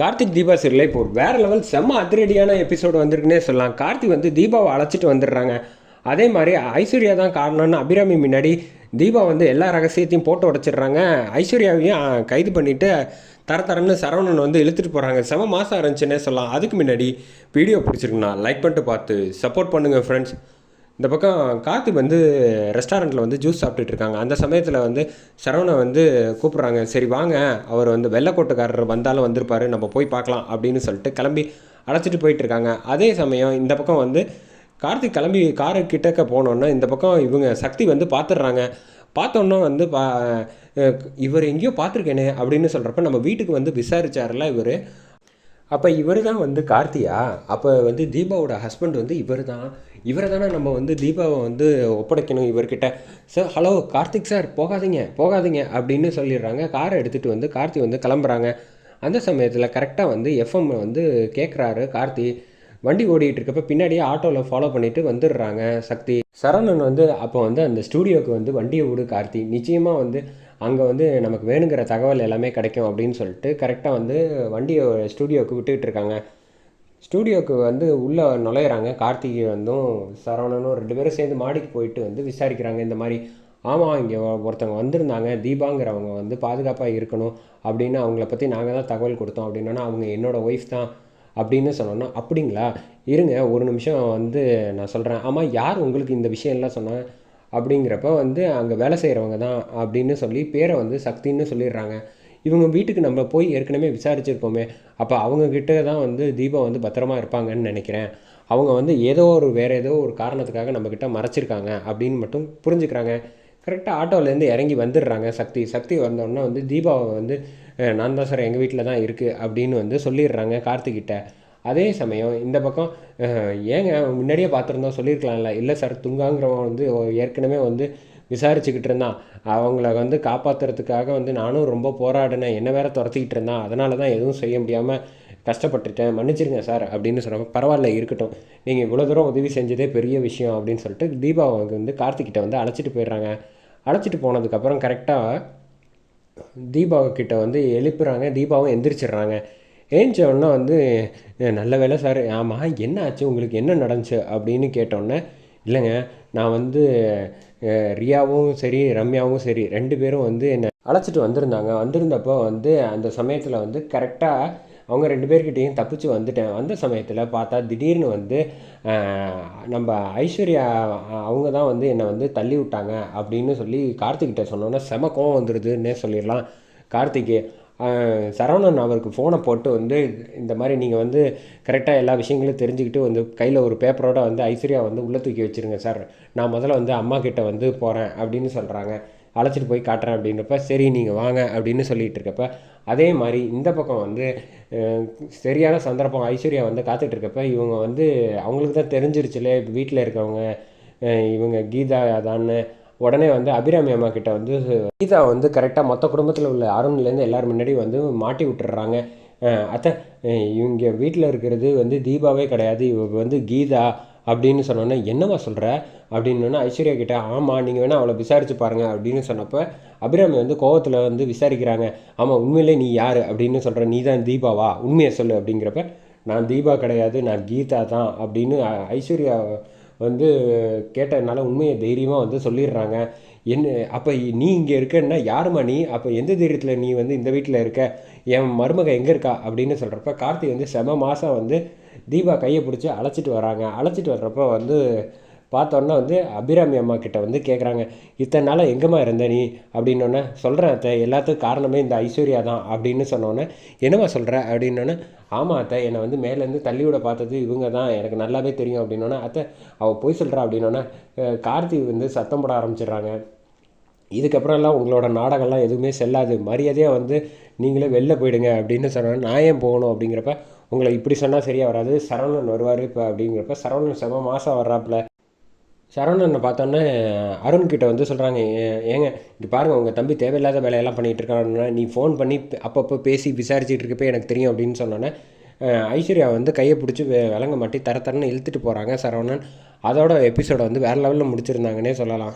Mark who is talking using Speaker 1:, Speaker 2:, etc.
Speaker 1: Karthik Deepa serial இப்போ ஒரு வேறு லெவல் செம்ம அதிரடியான எபிசோடு வந்திருக்குன்னே சொல்லலாம். கார்த்திக் வந்து தீபாவை அழைச்சிட்டு வந்துடுறாங்க. அதே மாதிரி ஐஸ்வர்யா தான் காரணம்னு அபிராமி முன்னாடி தீபா வந்து எல்லா ரகசியத்தையும் போட்டு உடச்சிடுறாங்க. ஐஸ்வர்யாவையும் கைது பண்ணிவிட்டு தர தரன்னு சரவணன் வந்து இழுத்துட்டு போகிறாங்க செம மாதம் இருந்துச்சுன்னே சொல்லலாம். அதுக்கு முன்னாடி வீடியோ பிடிச்சிருக்குண்ணா. லைக் பண்ணிட்டு பார்த்து சப்போர்ட் பண்ணுங்கள் ஃப்ரெண்ட்ஸ் இந்த பக்கம் கார்த்திக் வந்து ரெஸ்டாரண்ட்டில் வந்து ஜூஸ் சாப்பிட்டுட்டு இருக்காங்க. அந்த சமயத்தில் வந்து சரவணை வந்து கூப்பிட்றாங்க. சரி வாங்க. அவர் வந்து வெள்ளைக்கோட்டுக்காரர் வந்தாலும் வந்திருப்பார். நம்ம போய் பார்க்கலாம் அப்படின்னு சொல்லிட்டு கிளம்பி அழைச்சிட்டு போயிட்டு இருக்காங்க. அதே சமயம் இந்த பக்கம் வந்து கார்த்திக் கிளம்பி காரு கிட்டக்க போனோன்னா இந்த பக்கம் இவங்க சக்தி வந்து பார்த்துடுறாங்க பார்த்தோன்னா வந்து பா இவர் எங்கேயோ பார்த்துருக்கேனே அப்படின்னு சொல்கிறப்ப நம்ம வீட்டுக்கு வந்து விசாரிச்சார்ல இவர். அப்போ இவர் தான் வந்து கார்த்தியா? அப்போ வந்து தீபாவோட ஹஸ்பண்ட் வந்து இவர் தான் இவரை தானே நம்ம வந்து தீபாவை வந்து ஒப்படைக்கணும் இவர்கிட்ட. சார் ஹலோ கார்த்திக் சார் போகாதீங்க போகாதீங்க அப்படின்னு சொல்லிடுறாங்க. காரை எடுத்துகிட்டு வந்து கார்த்தி வந்து கிளம்புறாங்க. அந்த சமயத்தில் கரெக்டாக வந்து எஃப்எம் வந்து கேட்குறாரு கார்த்தி. வண்டி ஓடிட்டு இருக்கப்ப பின்னாடியே ஆட்டோவில் ஃபாலோ பண்ணிட்டு வந்துடுறாங்க சக்தி. சரவணன் வந்து அப்போ வந்து அந்த ஸ்டூடியோக்கு வந்து வண்டியை விடு கார்த்தி. நிச்சயமாக வந்து அங்கே வந்து நமக்கு வேணுங்கிற தகவல் எல்லாமே கிடைக்கும் அப்படின்னு சொல்லிட்டு கரெக்டாக வந்து வண்டியை ஸ்டூடியோவுக்கு விட்டுக்கிட்டு இருக்காங்க. ஸ்டூடியோவுக்கு வந்து உள்ளே நுழையிறாங்க. கார்த்திகை வந்தும் சரவணனும் ரெண்டு பேரும் சேர்ந்து மாடிக்கு போயிட்டு வந்து விசாரிக்கிறாங்க. இந்த மாதிரி ஆமாம் இங்கே ஒருத்தவங்க வந்திருந்தாங்க. தீபாங்கிறவங்க வந்து பாதுகாப்பாக இருக்கணும் அப்படின்னு அவங்கள பற்றி நாங்கள் தான் தகவல் கொடுத்தோம் அப்படின்னா அவங்க என்னோடய ஒய்ஃப் தான் அப்படின்னு சொன்னோன்னா அப்படிங்களா? இருங்க ஒரு நிமிஷம் வந்து நான் சொல்கிறேன் ஆமாம் யார் உங்களுக்கு இந்த விஷயம்லாம் சொன்னேன் அப்படிங்கிறப்ப வந்து அங்கே வேலை செய்கிறவங்க தான் அப்படின்னு சொல்லி பேரை வந்து சக்தின்னு சொல்லிடுறாங்க. இவங்க வீட்டுக்கு நம்ம போய் ஏற்கனவே விசாரிச்சிருக்கோமே அப்போ அவங்கக்கிட்ட தான் வந்து தீபா வந்து பத்திரமா இருப்பாங்கன்னு நினைக்கிறேன். அவங்க வந்து ஏதோ ஒரு வேறு ஏதோ ஒரு காரணத்துக்காக நம்மக்கிட்ட மறைச்சிருக்காங்க அப்படின்னு மட்டும் புரிஞ்சுக்கிறாங்க. கரெக்டாக ஆட்டோலேருந்து இறங்கி வந்துடுறாங்க சக்தி. சக்தி வந்தோடனே வந்து தீபாவை வந்து நான் தான் சார் எங்கள் வீட்டில் தான் இருக்குது அப்படின்னு வந்து சொல்லிடுறாங்க கார்த்திகிட்ட. அதே சமயம் இந்த பக்கம் ஏங்க முன்னாடியே பார்த்துருந்தோம் சொல்லியிருக்கலாம்ல. இல்லை சார் துங்காங்கிறவன் வந்து ஏற்கனவே வந்து விசாரிச்சுக்கிட்டு இருந்தான். அவங்கள வந்து காப்பாற்றுறதுக்காக வந்து நானும் ரொம்ப போராடினேன். என்ன வேற துரத்திக்கிட்டு இருந்தான். அதனால தான் எதுவும் செய்ய முடியாமல் கஷ்டப்பட்டுட்டேன். மன்னிச்சிருங்க சார் அப்படின்னு சொன்னாங்க பரவாயில்ல இருக்கட்டும். நீங்கள் இவ்வளோ தூரம் உதவி செஞ்சதே பெரிய விஷயம். அப்படின்னு சொல்லிட்டு தீபாவை வந்து கார்த்திகிட்ட வந்து அழைச்சிட்டு போயிடுறாங்க. அழைச்சிட்டு போனதுக்கப்புறம் கரெக்டாக தீபாவுக்கிட்ட வந்து எழுப்புறாங்க. தீபாவும் எந்திரிச்சிடுறாங்க. ஏஞ்ச வந்து நல்ல வேலை சார். ஆமாம் என்ன ஆச்சு? உங்களுக்கு என்ன நடந்துச்சு? அப்படின்னு கேட்டோன்னே இல்லைங்க நான் வந்து ரியாவும் சரி ரம்யாவும் சரி ரெண்டு பேரும் வந்து என்னை அழைச்சிட்டு வந்திருந்தாங்க. வந்திருந்தப்போ வந்து அந்த சமயத்தில் வந்து கரெக்டாக அவங்க ரெண்டு பேர்கிட்டையும் தப்பிச்சு வந்துட்டேன். வந்த சமயத்தில் பார்த்தா திடீர்னு வந்து நம்ம ஐஸ்வர்யா அவங்க தான் வந்து என்னை வந்து தள்ளி விட்டாங்க அப்படின்னு சொல்லி கார்த்திகிட்ட சொன்னோன்னே செம கோவம் வந்துடுதுன்னே சொல்லிடலாம். கார்த்திக்கு சரவணன் அவருக்கு ஃபோனை போட்டு வந்து இந்த மாதிரி நீங்கள் வந்து கரெக்டாக எல்லா விஷயங்களும் தெரிஞ்சுக்கிட்டு வந்து கையில் ஒரு பேப்பரோட வந்து ஐஸ்வர்யா வந்து உள்ளே தூக்கி வச்சிருங்க சார் நான் முதல்ல வந்து அம்மா கிட்ட வந்து போகிறேன் அப்படின்னு சொல்கிறாங்க அழைச்சிட்டு போய் காட்டுறேன் அப்படின்றப்ப சரி நீங்கள் வாங்க அப்படின்னு சொல்லிட்டு இருக்கப்ப அதே மாதிரி இந்த பக்கம் வந்து சரியான சந்தர்ப்பம் ஐஸ்வர்யா வந்து காத்துட்டு இருக்கப்ப இவங்க வந்து அவங்களுக்கு தான் தெரிஞ்சிருச்சுலே வீட்டில் இருக்கவங்க இவங்க கீதா தான்னு உடனே வந்து அபிராமி அம்மா கிட்ட வந்து கீதா வந்து கரெக்டாக மொத்த குடும்பத்தில் உள்ள அருண்லேருந்து எல்லாரும் முன்னாடி வந்து மாட்டி விட்டுறாங்க. அத்தை இவங்க வீட்டில் இருக்கிறது வந்து தீபாவே கிடையாது. இவ வந்து கீதா அப்படின்னு சொன்னோன்னே என்னம்மா சொல்கிற அப்படின்னோடனே ஐஸ்வர்யா கிட்ட ஆமாம் நீங்கள் வேணால் அவளை விசாரித்து பாருங்கள் அப்படின்னு சொன்னப்போ அபிராமி வந்து கோவத்தில் வந்து விசாரிக்கிறாங்க. ஆமாம் உண்மையிலே நீ யார்? அப்படின்னு சொல்கிற நீ தான் தீபாவா? உண்மையை சொல்லு அப்படிங்கிறப்ப நான் தீபா கிடையாது நான் கீதா தான் அப்படின்னு ஐஸ்வர்யா வந்து கேட்டதுனால உண்மையை தைரியமாக வந்து சொல்லிடுறாங்க. என்ன அப்போ நீ இங்கே இருக்கன்னா யாரும்மா நீ? அப்போ எந்த தைரியத்தில் நீ வந்து இந்த வீட்டில் இருக்க? என் மருமக எங்கே இருக்கா? அப்படின்னு சொல்கிறப்ப கார்த்தி வந்து செம மாதம் வந்து தீபா கையை பிடிச்சி அழைச்சிட்டு வராங்க. அழைச்சிட்டு வர்றப்ப வந்து பார்த்தோன்னா வந்து அபிராமி அம்மா கிட்ட வந்து கேட்குறாங்க இத்தனை நாளாக எங்கேம்மா இருந்த நீ? அப்படின்னோடனே சொல்கிறேன் அத்தை எல்லாத்துக்கும் காரணமே இந்த ஐஸ்வர்யா தான் அப்படின்னு சொன்னோன்னே என்னம்மா சொல்கிற அப்படின்னோடனே ஆமாம் அத்தை என்னை வந்து மேலேருந்து தள்ளியோட பார்த்தது இவங்க தான் எனக்கு நல்லாவே தெரியும் அப்படின்னோடனே அத்தை அவள் போய் சொல்கிறா அப்படின்னோடனே கார்த்திக் கார்த்தி வந்து சத்தம் போட ஆரம்பிச்சிடுறாங்க. இதுக்கப்புறம்லாம் உங்களோட நாடகம்லாம் எதுவுமே செல்லாது மரியாதையாக வந்து நீங்களே வெளில போயிடுங்க அப்படின்னு சொன்னோன்னே நான் ஏன் போகணும்? அப்படிங்கிறப்ப உங்களை இப்படி சொன்னால் சரியாக வராது சரவணன் வருவார் இப்போ அப்படிங்கிறப்ப சரவணன் செம மாதம் வர்றாப்புல சரவணனை பார்த்தோன்னே அருண்கிட்ட வந்து சொல்கிறாங்க ஏங்க இங்கே பாருங்கள் உங்கள் தம்பி தேவையில்லாத வேலையெல்லாம் பண்ணிகிட்டு இருக்கான்னா. நீ ஃபோன் பண்ணி அப்பப்போ பேசி விசாரிச்சுட்டு இருக்கப்போ எனக்கு தெரியும் அப்படின்னு சொன்னோன்னே ஐஸ்வர்யா வந்து கையை பிடிச்சி விளங்க மாட்டி தர தரன்னு இழுத்துட்டு போகிறாங்க சரவணன். அதோட எபிசோடை வந்து வேறு லெவலில் முடிச்சிருந்தாங்கன்னே சொல்லலாம்.